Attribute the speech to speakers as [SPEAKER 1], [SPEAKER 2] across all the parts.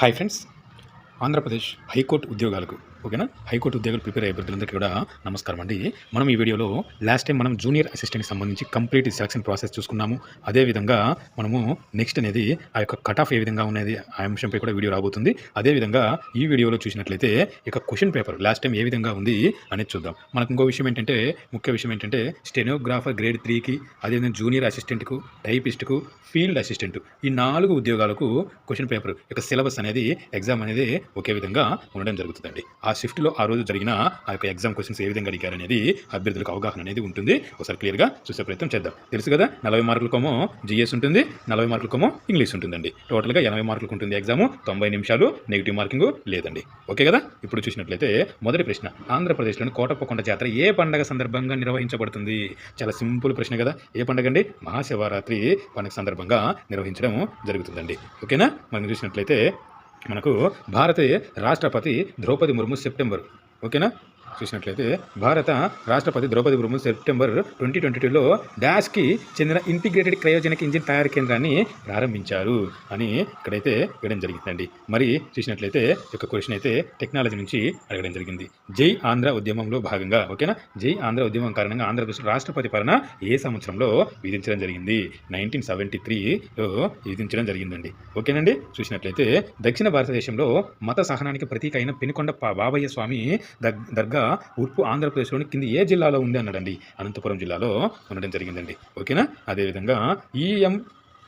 [SPEAKER 1] Hi friends. Andhra Pradesh high court ఉద్యోగాలకు ఓకేనా? High court ఉద్యోగాలు ప్రిపేర్ అయ్యే అభ్యర్థులందరికీ కూడా నమస్కారం అండి. మనం ఈ వీడియోలో లాస్ట్ టైం మనం జూనియర్ అసిస్టెంట్కి సంబంధించి కంప్లీట్ సెలక్షన్ ప్రాసెస్ చూసుకున్నాము. అదేవిధంగా మనము నెక్స్ట్ అనేది ఆ యొక్క కట్ ఆఫ్ ఏ విధంగా ఉన్నది ఆ అంశంపై కూడా వీడియో రాబోతుంది. అదేవిధంగా ఈ వీడియోలో చూసినట్లయితే ఇక క్వశ్చన్ పేపర్ లాస్ట్ టైం ఏ విధంగా ఉంది అనేది చూద్దాం. మనకు ఇంకో విషయం ఏంటంటే ముఖ్య విషయం ఏంటంటే స్టెనోగ్రాఫర్ గ్రేడ్ త్రీకి అదేవిధంగా జూనియర్ అసిస్టెంట్కు టైపిస్ట్కు ఫీల్డ్ అసిస్టెంట్ ఈ నాలుగు ఉద్యోగాలకు క్వశ్చన్ పేపర్ యొక్క సిలబస్ అనేది ఎగ్జామ్ అనేది ఒకే విధంగా ఉండడం జరుగుతుందండి. ఆ ఆ షిఫ్ట్లో ఆ రోజు జరిగిన ఆ యొక్క ఎగ్జామ్ క్వశ్చన్స్ ఏ విధంగా అడిగారు అనేది అభ్యర్థులకు అవగాహన అనేది ఉంటుంది. ఒకసారి క్లియర్గా చూసే ప్రయత్నం చేద్దాం. తెలుసు కదా నలభై మార్కులకేమో జిఎస్ ఉంటుంది నలభై మార్కులకేమో ఇంగ్లీష్ ఉంటుందండి. టోటల్గా ఎనభై మార్కులకు ఉంటుంది ఎగ్జామ్ తొంభై నిమిషాలు నెగిటివ్ మార్కింగ్ లేదండి. ఓకే కదా? ఇప్పుడు చూసినట్లయితే మొదటి ప్రశ్న ఆంధ్రప్రదేశ్లోని కోటప్పకొండ జాతర ఏ పండగ సందర్భంగా నిర్వహించబడుతుంది? చాలా సింపుల్ ప్రశ్న కదా. ఏ పండగ అండి? మహాశివరాత్రి పండుగ సందర్భంగా నిర్వహించడం జరుగుతుందండి. ఓకేనా? మనం చూసినట్లయితే మనకు భారతీయ రాష్ట్రపతి ద్రౌపది ముర్ము సెప్టెంబర్. ఓకేనా? చూసినట్లయితే భారత రాష్ట్రపతి Droupadi Murmu September twenty twenty టూలో డాష్కి చెందిన ఇంటిగ్రేటెడ్ క్రయోజనిక్ ఇంజిన్ తయారీ కేంద్రాన్ని ప్రారంభించారు అని ఇక్కడైతే ఇవ్వడం జరిగిందండి. మరి చూసినట్లయితే ఒక యొక్క క్వశ్చన్ అయితే టెక్నాలజీ నుంచి అడగడం జరిగింది. జై ఆంధ్ర ఉద్యమంలో భాగంగా ఓకేనా? జై ఆంధ్ర ఉద్యమం కారణంగా ఆంధ్రప్రదేశ్ రాష్ట్రపతి పాలన ఏ సంవత్సరంలో విధించడం జరిగింది? నైన్టీన్ సెవెంటీ త్రీలో విధించడం జరిగిందండి. ఓకేనండి? చూసినట్లయితే దక్షిణ భారతదేశంలో మత సహనానికి ప్రతీక అయిన పెనుకొండ బాబయ్య స్వామి దర్గా కూడా ఉర్పు ఆంధ్రప్రదేశ్లోని కింది ఏ జిల్లాలో ఉంది అన్నాడండి. అనంతపురం జిల్లాలో ఉండడం జరిగిందండి. ఓకేనా? అదేవిధంగా ఈఎం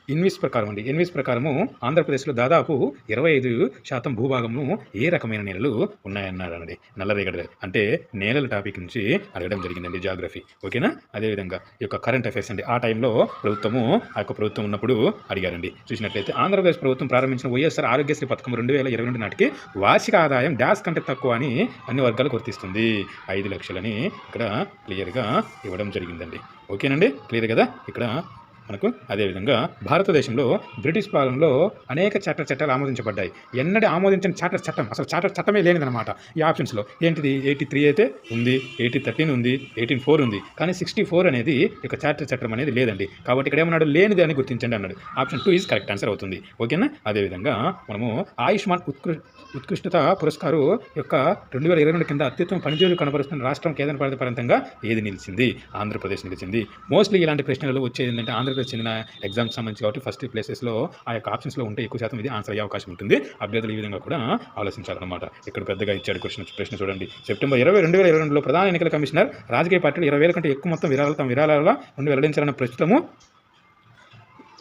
[SPEAKER 1] ఇన్విస్ ప్రకారం అండి. ఇన్విస్ ప్రకారము ఆంధ్రప్రదేశ్లో దాదాపు ఇరవై ఐదు శాతం భూభాగము ఏ రకమైన నేలలు ఉన్నాయన్నారండి నల్లరేగడి అంటే నేలల టాపిక్ నుంచి అడగడం జరిగిందండి జాగ్రఫీ. ఓకేనా? అదేవిధంగా ఈ యొక్క కరెంట్ అఫైర్స్ అండి. ఆ టైంలో ప్రభుత్వము ఆ యొక్క ప్రభుత్వం ఉన్నప్పుడు అడిగారండి. చూసినట్లయితే ఆంధ్రప్రదేశ్ ప్రభుత్వం ప్రారంభించిన వైఎస్ఆర్ ఆరోగ్యశ్రీ పథకం రెండు వేల ఇరవై రెండు నాటికి వార్షిక ఆదాయం డాష్ కంటే తక్కువ అని అన్ని వర్గాలు గుర్తిస్తుంది. ఐదు లక్షలని ఇక్కడ క్లియర్గా ఇవ్వడం జరిగిందండి. ఓకేనండి? క్లియర్ కదా? ఇక్కడ మనకు అదేవిధంగా భారతదేశంలో బ్రిటిష్ పాలనలో అనేక చట్ట చట్టాలు ఆమోదించబడ్డాయి. ఎన్నడూ ఆమోదించిన చార్టర్ చట్టం అసలు చార్టర్ చట్టమే లేనిదనమాట ఈ ఆప్షన్స్లో ఏంటిది? ఎయిటీ త్రీ అయితే ఉంది ఎయిటీ థర్టీన్ ఉంది ఎయిటీన్ ఫోర్ ఉంది. కానీ సిక్స్టీ ఫోర్ అనేది ఇక చార్టర్ చట్టం అనేది లేదండి. కాబట్టి ఇక్కడ ఏమన్నాడు? లేనిది అని గుర్తించండి అన్నాడు. Option two is correct answer అవుతుంది. ఓకేనా అదేవిధంగా మనము ఆయుష్మాన్ ఉత్కృ ఉత్కృష్టత పురస్కారు యొక్క రెండు వేల ఇరవై రెండు కింద అత్యుత్తమ పనితీరు కనబరుస్తున్న రాష్ట్రం కేంద్ర ప్రాంతంగా ఏది నిలిచింది? ఆంధ్రప్రదేశ్ నిలిచింది. మోస్ట్లీ ఇలాంటి ప్రశ్నలు వచ్చేది ఏంటంటే ఆంధ్రప్రదేశ్ చెందిన ఎగ్జామ్స్ సంబంధించి కాబట్టి ఫస్ట్ ప్లేసెస్లో ఆ యొక్క ఆప్షన్స్లో ఉంటే ఎక్కువ శాతం ఇది ఆన్సర్ అయ్యే అవకాశం ఉంటుంది. అభ్యర్థులు ఈ విధంగా కూడా ఆలోచించాలన్నమాట. ఇక్కడ పెద్దగా ఇచ్చాడు క్వశ్చన్ ప్రశ్న చూడండి. సెప్టెంబర్ ఇరవై రెండు వేల ఇరవై రెండులో ప్రధాన ఎన్నికల కమిషనర్ రాజకీయ పార్టీలు ఇరవై వేల కంటే ఎక్కువ మొత్తం విరాళాలు తమ విరాళాల నుండి వెల్లడించాలన్న ప్రస్తుతము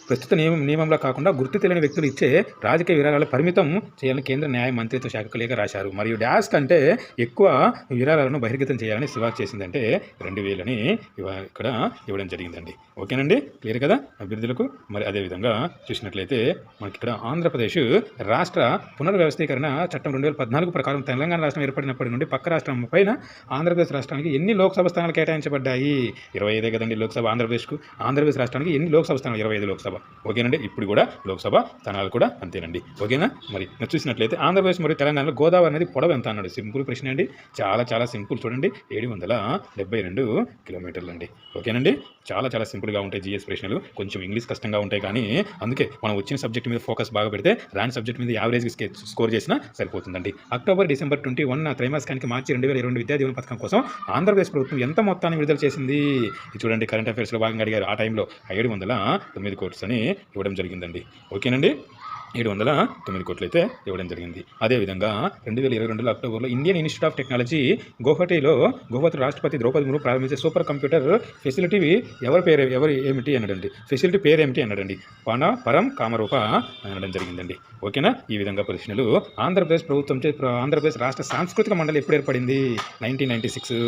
[SPEAKER 1] ప్రస్తుత నియమం నియమంలో కాకుండా గుర్తు తెలియని వ్యక్తులు ఇచ్చే రాజకీయ విరాళాలు పరిమితం చేయాలని కేంద్ర న్యాయ మంత్రిత్వ శాఖకు లేఖ రాశారు. మరియు డాష్ కంటే ఎక్కువ విరాళాలను బహిర్గతం చేయాలని సిఫార్సు చేసిందంటే రెండు వేలని ఇక్కడ ఇవ్వడం జరిగిందండి. ఓకేనండి? క్లియర్ కదా అభ్యర్థులకు? మరి అదేవిధంగా చూసినట్లయితే మనకి ఇక్కడ ఆంధ్రప్రదేశ్ రాష్ట్ర పునర్వ్యవస్థీకరణ చట్టం రెండు వేల పద్నాలుగు ప్రకారం తెలంగాణ రాష్ట్రం ఏర్పడినప్పటి నుండి పక్క రాష్ట్రం పైన ఆంధ్రప్రదేశ్ రాష్ట్రానికి ఎన్ని లోక్సభ స్థానాలు కేటాయించబడ్డాయి? ఇరవై ఐదే కదండి లోక్సభ ఆంధ్రప్రదేశ్కు. ఆంధ్రప్రదేశ్ రాష్ట్రానికి ఎన్ని లోక్సభ స్థానాలు? ఇరవై ఐదు లోక్సభ. ఓకేనండి? ఇప్పుడు కూడా లోక్సభ స్థానాలు కూడా అంతేనండి. ఓకేనా? మరి చూసినట్లయితే ఆంధ్రప్రదేశ్ మరియు తెలంగాణలో గోదావరి అనేది పొడవు ఎంత అన్నాడు? సింపుల్ ప్రశ్న అండి. చాలా చాలా సింపుల్ చూడండి. ఏడు వందల డెబ్బై రెండు కిలోమీటర్లు అండి. ఓకేనండి? చాలా చాలా సింపుల్గా ఉంటాయి జిఎస్ ప్రశ్నలు. కొంచెం ఇంగ్లీష్ కష్టంగా ఉంటాయి కానీ అందుకే మనం వచ్చిన సబ్జెక్ట్ మీద ఫోకస్ బాగా పెడితే రాని సబ్జెక్ట్ మీద యావరేజ్ స్కోర్ చేసినా సరిపోతుందండి. అక్టోబర్ డిసెంబర్ ట్వంటీ వన్ త్రైమాసికానికి మార్చి రెండు వేల ఇరవై రెండు విద్యా దీవెన పథకం కోసం ఆంధ్రప్రదేశ్ ప్రభుత్వం ఎంత మొత్తాన్ని విడుదల చేసింది? ఇది చూడండి కరెంట్ అఫైర్స్లో భాగంగా అడిగారు. ఆ టైంలో ఏడు వందల తొమ్మిది కోట్స్ అని ఇవ్వడం జరిగిందండి. ఓకేనండి? ఏడు వందల తొమ్మిది కోట్లు అయితే ఇవ్వడం జరిగింది. అదేవిధంగా రెండు వేల ఇరవై రెండులో అక్టోబర్లో ఇండియన్ ఇన్స్టిట్యూట్ ఆఫ్ టెక్నాలజీ గౌహటీలో గౌహతి రాష్ట్రపతి ద్రౌపది ముర్ము ప్రారంభించే సూపర్ కంప్యూటర్ ఫెసిలిటీ ఎవరి పేరు ఎవరు ఏమిటి అనడండి ఫెసిలిటీ పేరు ఏమిటి అనడండి పణ పరం కామరూప అనడం జరిగిందండి. ఓకేనా? ఈ విధంగా ప్రశ్నలు ఆంధ్రప్రదేశ్ ప్రభుత్వం చే ఆంధ్రప్రదేశ్ రాష్ట్ర సాంస్కృతిక మండలి ఎప్పుడు ఏర్పడింది? Nineteen ninety six.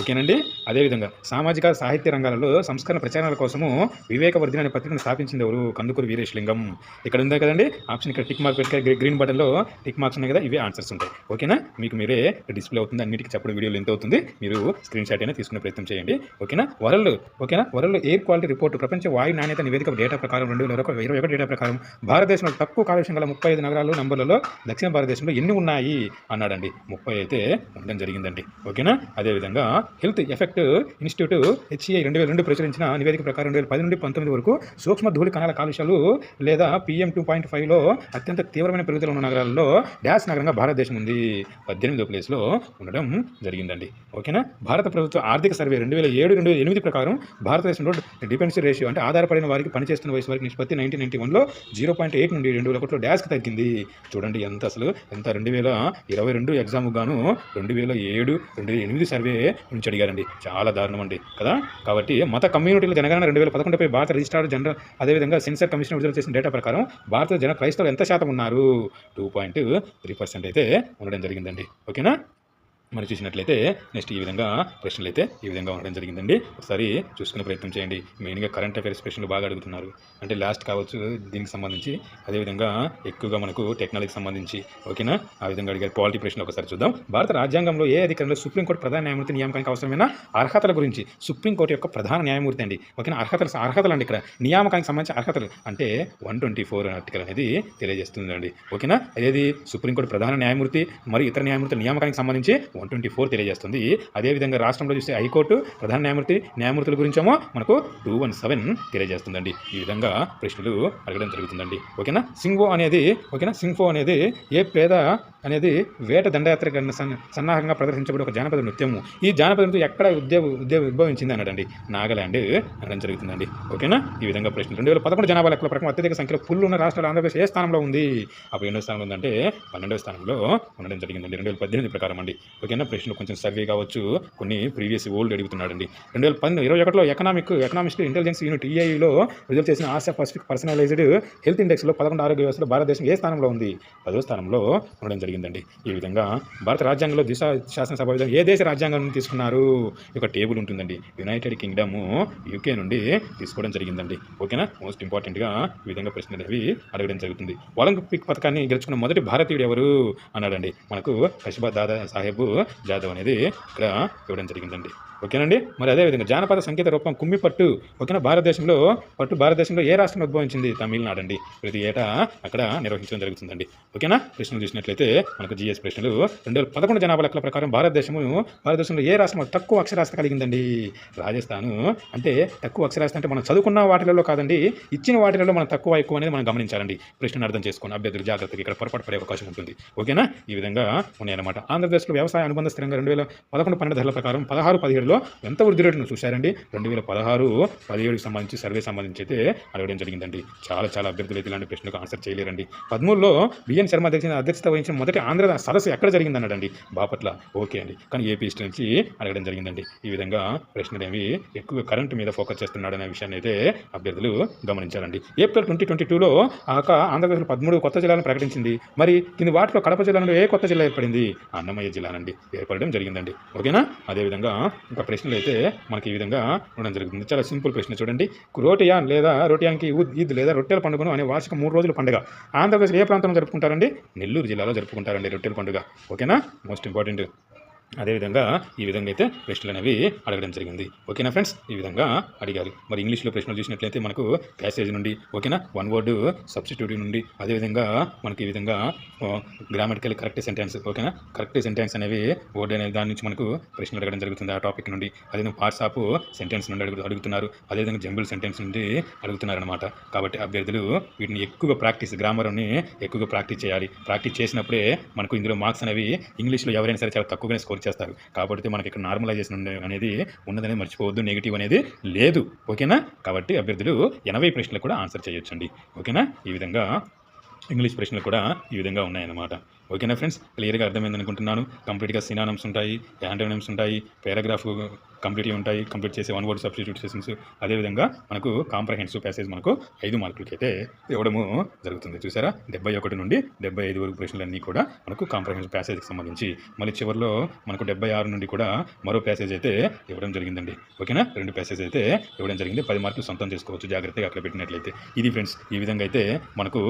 [SPEAKER 1] ఓకేనండి? అదేవిధంగా సామాజిక సాహిత్య రంగాలలో సంస్కరణ ప్రచారాల కోసము వివేకవర్ధిని అనే పత్రికను స్థాపించింది ఎవరు? కందుకూరు వీరేశలింగం. ఇక్కడ ఉందా కదండి ఆప్షన్ ఇక్కడ టిక్ మార్క్ పెట్టుకో గ్రీన్ బటన్లో టిక్ మార్క్స్ ఉన్నాయి కదా ఇవే ఆన్సర్స్ ఉంటాయి. ఓకేనా? మీకు మీరే డిస్ప్లే అవుతుంది అన్నిటికీ చెప్పడం వీడియోలు ఎంత అవుతుంది. మీరు స్క్రీన్ షాట్ అయినా తీసుకునే ప్రయత్నం చేయండి. ఓకేనా? వరల్డ్ ఓకేనా? వరల్డ్ ఎయిర్ క్వాలిటీ రిపోర్ట్ ప్రపంచ వాయు నాణ్యత నివేదిక డేటా ప్రకారం రెండు వేల ఇరవై ఒకటి డేటా ప్రకారం భారతదేశంలో తక్కువ కాలుష్యం గల ముప్పై ఐదు నగరాలు నంబర్లలో దక్షిణ భారతదేశంలో ఎన్ని ఉన్నాయి? అన్నాడండి. ముప్పై అయితే ఉండడం జరిగిందండి. ఓకేనా? అదేవిధంగా హెల్త్ ఎఫెక్ట్ ఇన్స్టిట్యూట్ హెచ్ఏ రెండు వేల రెండు ప్రచురించిన నివేదిక ప్రకారం రెండు వేల పది నుండి పంతొమ్మిది వరకు సూక్ష్మ ధూళి కణాల కాలుష్యాలు లేదా పిఎం టూ పాయింట్ ఫైవ్ స్థాయిలో అత్యంత తీవ్రమైన పెరుగుదల ఉన్న నగరాల్లో డ్యాష్ నగరంగా భారతదేశం ఉంది పద్దెనిమిదో ప్లేస్లో ఉండడం జరిగిందండి. ఓకేనా? భారత ప్రభుత్వ ఆర్థిక సర్వే రెండు వేల ఏడు రెండు వేల ఎనిమిది ప్రకారం భారతదేశంలో డిపెండెన్సీ రేషియో అంటే ఆధారపడిన వారికి పనిచేస్తున్న వయసు వారికి నిష్పత్తి నైన్టీన్ నైన్టీ వన్లో జీరో పాయింట్ ఎయిట్ నుండి రెండు వేల ఒకటిలో డ్యాష్కి తగ్గింది. చూడండి ఎంత అసలు ఎంత రెండు వేల ఇరవై రెండు ఎగ్జామ్ గాను రెండు వేల ఏడు రెండు వేల ఎనిమిది సర్వే నుంచి అడిగారండి. చాలా దారుణం అండి కదా? కాబట్టి మత కమ్యూనిటీల జనగణన రెండు వేల పదకొండుపై భారత రిజిస్ట్రార్ జనరల్ అదేవిధంగా సెన్సర్ కమిషన్ విడుదల చేసిన డేటా ప్రకారం భారత జన క్రైస్తవులు ఎంత శాతం ఉన్నారు? టూ పాయింట్ త్రీ పర్సెంట్ అయితే ఉండడం జరిగిందండి. ఓకేనా? మరి చూసినట్లయితే నెక్స్ట్ ఈ విధంగా ప్రశ్నలు అయితే ఈ విధంగా ఉండడం జరిగిందండి. ఒకసారి చూసుకునే ప్రయత్నం చేయండి. మెయిన్గా కరెంట్ అఫైర్స్ ప్రశ్నలు బాగా అడుగుతున్నారు. అంటే లాస్ట్ కావచ్చు దీనికి సంబంధించి. అదేవిధంగా ఎక్కువగా మనకు టెక్నాలజీకి సంబంధించి. ఓకేనా ఆ విధంగా అడిగారు పాలిటీ ప్రశ్నలు ఒకసారి చూద్దాం. భారత రాజ్యాంగంలో ఏ అధికారంలో సుప్రీంకోర్టు ప్రధాన న్యాయమూర్తి నియామకానికి అవసరమైన అర్హతల గురించి? సుప్రీంకోర్టు యొక్క ప్రధాన న్యాయమూర్తి అండి. ఓకేనా అర్హతలు అర్హతలు అండి ఇక్కడ. నియామకానికి సంబంధించి అర్హతలు. అంటే వన్ ట్వంటీ ఫోర్ ఆర్టికల్ అనేది తెలియజేస్తుందండి. ఓకేనా అదేది? సుప్రీంకోర్టు ప్రధాన న్యాయమూర్తి మరియు ఇతర న్యాయమూర్తి నియామకానికి సంబంధించి వన్ ట్వంటీ ఫోర్ తెలియజేస్తుంది. అదేవిధంగా రాష్ట్రంలో చూస్తే హైకోర్టు ప్రధాన న్యాయమూర్తి న్యాయమూర్తుల గురించేమో మనకు టూ వన్ సెవెన్ తెలియజేస్తుందండి. ఈ విధంగా ప్రశ్నలు అడగడం జరుగుతుందండి. ఓకేనా? సింగ్ఫో అనేది ఓకేనా? సింగ్ఫో అనేది ఏ పేద అనేది వేట దండయాత్ర కన్నా సన్నాహంగా ప్రదర్శించబడే ఒక జానపద నృత్యము. ఈ జానపద నృత్యం ఎక్కడ ఉద్యోగ ఉద్యోగ ఉద్భవించింది అన్నాడండి. నాగాలాండ్ అనడం జరుగుతుందండి. ఓకేనా? ఈ విధంగా ప్రశ్నలు. రెండు వేల పదకొండు జనాభా లెక్కల ప్రకారం అత్యధిక సంఖ్యలో పుల్లు ఉన్న రాష్ట్రాలు ఆంధ్రప్రదేశ్ ఏ స్థానంలో ఉంది? అప్పుడు ఎన్నో స్థానంలో ఉందంటే పన్నెండవ స్థానంలో ఉండడం జరిగిందండి. రెండు వేల పద్దెనిమిది ప్రకారం అండి. ఓకేనా ప్రశ్నలు కొంచెం సర్వే కావచ్చు. కొన్ని ప్రీవియస్ ఓల్డ్ అడుగుతున్నాడండి. రెండు వేల పన్నెండు ఇరవై ఒకటిలో ఎకనామిక్ ఎకనామిక్స్ ఇంటెలిజెన్స్ యూనిట్ ఈఐలో రిజల్ట్ చేసిన ఆసియా పసిఫిక్ పర్సనలైజ్డ్ హెల్త్ ఇండెక్స్లో పదకొండు ఆరోగ్య వ్యవస్థలో భారతదేశం ఏ స్థానంలో ఉంది? పదో స్థానంలో ఉండడం జరిగిందండి. ఈ విధంగా భారత రాజ్యాంగంలో దిశ శాసనసభ విధంగా ఏ దేశ రాజ్యాంగం నుండి తీసుకున్నారు? ఒక టేబుల్ ఉంటుందండి. యునైటెడ్ కింగ్డమ్ యూకే నుండి తీసుకోవడం జరిగిందండి. ఓకేనా? మోస్ట్ ఇంపార్టెంట్గా ఈ విధంగా ప్రశ్నలు అవి అడగడం జరుగుతుంది. ఒలింపిక్ పథకాన్ని గెలుచుకున్న మొదటి భారతీయుడు ఎవరు? అన్నాడండి. మనకు కశిబా దాదా సాహెబ్ జాదవ్ అనేది ఇక్కడ ఇవ్వడం జరిగిందండి. ఓకేనండి? మరి అదేవిధంగా జానపద సంకేత రూపం కుమ్మి పట్టు ఓకేనా? భారతదేశంలో పట్టు భారతదేశంలో ఏ రాష్ట్రం ఉద్భవించింది? తమిళనాడు అండి ప్రతి ఏటా అక్కడ నిర్వహించడం జరుగుతుందండి. ఓకేనా? ప్రశ్నలు చూసినట్లయితే మనకు జిఎస్ ప్రశ్నలు రెండు వేల పదకొండు జనాభా లెక్కల ప్రకారం భారతదేశము భారతదేశంలో ఏ రాష్ట్రం తక్కువ అక్షరాస్యత కలిగిందండి? రాజస్థాను. అంటే తక్కువ అక్షరాస్యత అంటే మనం చదువుకున్న వాటిలలో కాదండి ఇచ్చిన వాటిలలో మనం తక్కువ ఎక్కువ అనేది మనం గమనించాలండి. ప్రశ్నను అర్థం చేసుకుని అభ్యర్థులు జాగ్రత్తగా ఇక్కడ పొరపాటు పడే అవకాశం ఉంటుంది. ఓకేనా? ఈ విధంగా ఉన్నాయన్నమాట. ఆంధ్రప్రదేశ్లో వ్యవసాయ అనుబంధ స్థిరంగా రెండు వేల పదకొండు పన్నెండు ధరల ప్రకారం పదహారు పదిహేడులో ఎంత వృద్ధి రేటును చూశారండి? రెండు వేల పదహారు పదిహేడుకి సంబంధించి సర్వే సంబంధించి అయితే అడగడం జరిగిందండి. చాలా చాలా అభ్యర్థులు అయితే ఇలాంటి ప్రశ్నలకు ఆన్సర్ చేయలేరండి. పదమూడులో బిఎన్ శర్మ అధ్యక్ష అధ్యక్షత వహించిన మొదటి ఆంధ్ర సదస్సు ఎక్కడ జరిగింది అన్నాడండి బాపట్ల. ఓకే అండి. కానీ ఏపీ హిస్టరీ నుంచి అడగడం జరిగిందండి. ఈ విధంగా ప్రశ్నలేమి ఎక్కువ కరెంట్ మీద ఫోకస్ చేస్తున్నాడనే విషయాన్ని అయితే అభ్యర్థులు గమనించాలండి ఏప్రిల్ ట్వంటీ ట్వంటీ టూలో ఆక ఆంధ్రప్రదేశ్లో పదమూడు కొత్త జిల్లాలను ప్రకటించింది. మరి కింది వాటిలో కడప జిల్లాలో ఏ కొత్త జిల్లా ఏర్పడింది? అన్నమయ్య జిల్లానండి. ఏర్పడడం జరిగిందండి. ఓకేనా? అదేవిధంగా ఇంకా ప్రశ్నలు అయితే మనకి ఈ విధంగా ఉండడం జరుగుతుంది. చాలా సింపుల్ ప్రశ్న చూడండి. రోటియాన్ లేదా రోటియాన్కి ఈద్ లేదా రొట్టెల పండుగను అనే వార్షిక మూడు రోజుల పండుగ. ఆంధ్రప్రదేశ్ ఏ ప్రాంతంలో జరుపుకుంటారండి? నెల్లూరు జిల్లాలో జరుపుకుంటారండి రొట్టెల పండుగ. ఓకేనా? Most important. అదేవిధంగా ఈ విధంగా అయితే ప్రశ్నలు అనేవి అడగడం జరిగింది. ఓకేనా ఫ్రెండ్స్? ఈ విధంగా అడిగారు. మరి ఇంగ్లీష్లో ప్రశ్నలు చూసినట్లయితే మనకు ప్యాసేజ్ నుండి ఓకేనా? వన్ వర్డ్ సబ్స్టిట్యూట్ నుండి అదేవిధంగా మనకి ఈ విధంగా గ్రామటికల్ కరెక్ట్ సెంటెన్స్ ఓకేనా? కరెక్ట్ సెంటెన్స్ అనేవి వర్డ్ అనే దాని నుంచి మనకు ప్రశ్నలు అడగడం జరుగుతుంది ఆ టాపిక్ నుండి. అదేవిధంగా పార్ట్స్ ఆఫ్ సెంటెన్స్ నుండి అడుగు అడుగుతున్నారు. అదేవిధంగా జంబుల్ సెంటెన్స్ నుండి అడుగుతున్నారు అనమాట కాబట్టి అభ్యర్థులు వీటిని ఎక్కువగా ప్రాక్టీస్ గ్రామర్ని ఎక్కువగా ప్రాక్టీస్ చేయాలి. ప్రాక్టీస్ చేసినప్పుడే మనకు ఇందులో మార్క్స్ అనేవి ఇంగ్లీష్లో ఎవరైనా సరే చాలా తక్కువగానే స్కోర్ చేస్తారు. కాబట్టి మనకి ఇక్కడ నార్మలైజేషన్ అనేది ఉన్నదని మర్చిపోవద్దు నెగిటివ్ అనేది లేదు. ఓకేనా? కాబట్టి అభ్యర్థులు ఎనభై ప్రశ్నలు కూడా ఆన్సర్ చేయొచ్చండి. ఓకేనా? ఈ విధంగా ఇంగ్లీష్ ప్రశ్నలు కూడా ఈ విధంగా ఉన్నాయన్నమాట. ఓకేనా ఫ్రెండ్స్? క్లియర్గా అర్థమైంది అనుకుంటున్నాను కంప్లీట్గా సినానమ్స్ ఉంటాయి యాంటోనిమ్స్ ఉంటాయి పారాగ్రాఫ్ కంప్లీట్గా ఉంటాయి కంప్లీట్ చేసే వన్ వర్డ్ సబ్స్టిట్యూషన్స్ అదేవిధంగా మనకు కాంప్రహెన్సివ్ ప్యాసేజ్ మనకు ఐదు మార్కులకి అయితే ఇవ్వడము జరుగుతుంది. చూసారా? డెబ్బై ఒకటి నుండి డెబ్బై ఐదు వరకు ప్రశ్నలన్నీ కూడా మనకు కాంప్రహెన్సివ్ ప్యాసేజ్కి సంబంధించి. మళ్ళీ చివరిలో మనకు డెబ్బై ఆరు నుండి కూడా మరో ప్యాసేజ్ అయితే ఇవ్వడం జరిగిందండి. ఓకేనా? రెండు ప్యాసేజ్ అయితే ఇవ్వడం జరిగింది. పది మార్కులు సొంతం చేసుకోవచ్చు. జాగ్రత్తగా అక్కడ పెట్టినట్లయితే. ఇది ఫ్రెండ్స్ ఈ విధంగా అయితే మనకు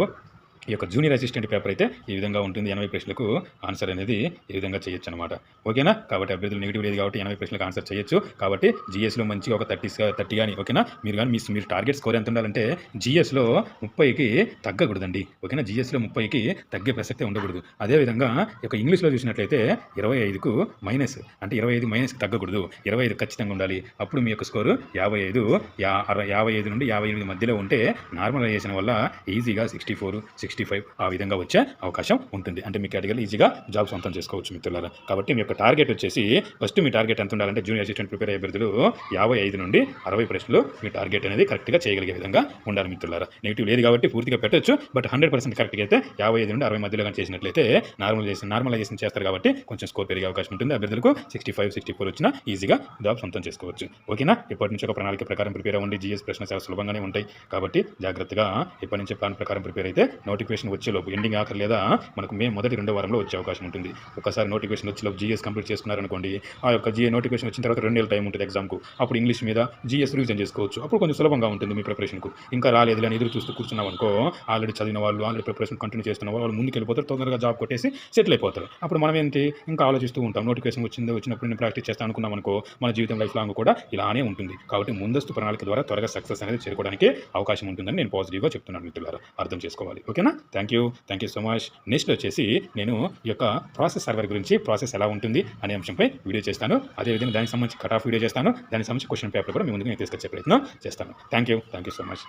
[SPEAKER 1] ఈ యొక్క జూనియర్ అసిస్టెంట్ పేపర్ అయితే ఈ విధంగా ఉంటుంది. ఎనభై ప్రశ్నలకు ఆన్సర్ అనేది ఈ విధంగా చేయొచ్చు అనమాట ఓకేనా? కాబట్టి అభ్యర్థులు నెగిటివ్ లేదు కాబట్టి ఎనభై ప్రశ్నలకు ఆన్సర్ చేయొచ్చు. కాబట్టి జిఎస్లో మంచిగా ఒక థర్టీ థర్టీ కానీ ఓకేనా? మీరు కానీ మీ మీరు టార్గెట్ స్కోర్ ఎంత ఉండాలంటే జిఎస్లో ముప్పైకి తగ్గకూడదండి. ఓకేనా? జిఎస్లో ముప్పైకి తగ్గే ప్రసక్తే ఉండకూడదు. అదేవిధంగా ఈ ఇంగ్లీష్లో చూసినట్లయితే ఇరవై ఐదుకు మైనస్ అంటే ఇరవై ఐదు మైనస్కి తగ్గకూడదు. ఇరవై ఐదు ఖచ్చితంగా ఉండాలి. అప్పుడు మీ యొక్క స్కోరు యాభై ఐదు యా అరవై యాభై ఐదు నుండి యాభై ఎనిమిది మధ్యలో ఉంటే నార్మలైజేషన్ వల్ల ఈజీగా sixty four sixty sixty five ఆ విధంగా వచ్చే అవకాశం ఉంటుంది. అంటే మీ కేటగిరీలో ఈజీగా జాబ్ సొంతం చేసుకోవచ్చు మిత్రులారా. కాబట్టి మీ యొక్క టార్గెట్ వచ్చేసి ఫస్ట్ మీ టార్గెట్ ఎంత ఉండాలంటే జూనియర్ అసిస్టెంట్ ప్రిపేర్ అయ్యే అభ్యర్థులు యాభై ఐదు నుండి అరవై ప్రశ్నలు మీ టార్గెట్ అనేది కరెక్ట్గా చేయగలిగే విధంగా ఉండాలి మిత్రులారా. నెగిటివ్ లేదు కాబట్టి పూర్తిగా పెట్టొచ్చు బట్ హండ్రెడ్ పర్సెంట్ కరెక్ట్గా అయితే యాభై ఐదు నుండి అరవై మధ్యలో కానీ చేసినట్లయితే నార్మల్ చేసి నార్మలైజేషన్ చేస్తారు కాబట్టి కొంచెం స్కోర్ పెరిగే అవకాశం ఉంటుంది. అభ్యర్థులకు సిక్స్టీ ఫైవ్ సిక్స్టీ ఫోర్ వచ్చినా ఈజీగా జాబ్ సొంతం చేసుకోవచ్చు. ఓకేనా ఇప్పటి నుంచి ఒక ప్రణాళిక ప్రకారం ప్రిపేర్ అవ్వండి. జీఎస్ ప్రశ్న చాలా సులభంగానే ఉంటాయి. కాబట్టి జాగ్రత్తగా ఇప్పటి నుంచి ప్లాన్ ప్రకారం ప్రిపేర్ అయితే నోటిఫికేషన్ వచ్చేలోపు ఎండింగ్ ఆఖరి లేదా మనకు మే మొదటి రెండో వారంలో వచ్చే అవకాశం ఉంటుంది. ఒకసారి నోటిఫికేషన్ వచ్చేలోపు జీఎస్ కంప్లీట్ చేసుకున్నారనుకోండి ఆ యొక్క జీఏ నోటిఫికేషన్ వచ్చిన తర్వాత రెండు నెలల టైం ఉంటుంది ఎగ్జామ్కు అప్పుడు ఇంగ్లీష్ మీద జీఎస్ రివిజన్ చేసుకోవచ్చు. అప్పుడు కొంచెం సులభంగా ఉంటుంది మీ ప్రిపరేషన్కు ఇంకా రాలేదు అని ఎదురు చూస్తూ కూర్చున్నాం అనుకో ఆల్రెడీ చదివిన వాళ్ళు ఆల్రెడీ ప్రిపరేషన్ కంటిన్యూ చేస్తున్న వాళ్ళు ముందుకు వెళ్ళిపోతారు తొందరగా జాబ్ కొట్టేసి సెటిల్ అయిపోతారు. అప్పుడు మనం ఏంటి? ఇంకా ఆలోచిస్తూ ఉంటాం. నోటిఫికేషన్ వచ్చింది వచ్చినప్పుడు నేను ప్రాక్టీస్ చేస్తాను అనుకున్నాం అనుకో మన జీవితం లైఫ్ లాంగ్ కూడా ఇలానే ఉంటుంది. కాబట్టి ముందస్తు ప్రణాళిక ద్వారా త్వరగా సక్సెస్ అనేది చేరుకోవడానికి అవకాశం ఉంటుందని నేను పాజిటివ్గా చెప్తున్నాను మిత్రులారా. అర్థం చేసుకోవాలి. ఓకేనా? Thank you thank you so much next వచ్చేసి నేను ఈ యొక్క ప్రాసెస్ సర్వర్ గురించి ప్రాసెస్ ఎలా ఉంటుంది అనే అంశంపై వీడియో చేస్తాను. అదేవిధంగా దానికి సంబంధించి కట్ ఆఫ్ వీడియో చేస్తాను. దానికి సంబంధించి క్వశ్చన్ పేపర్ కూడా మీ ముందుకు నేను తీసుకొచ్చే ప్రయత్నం చేస్తాను. Thank you thank you so much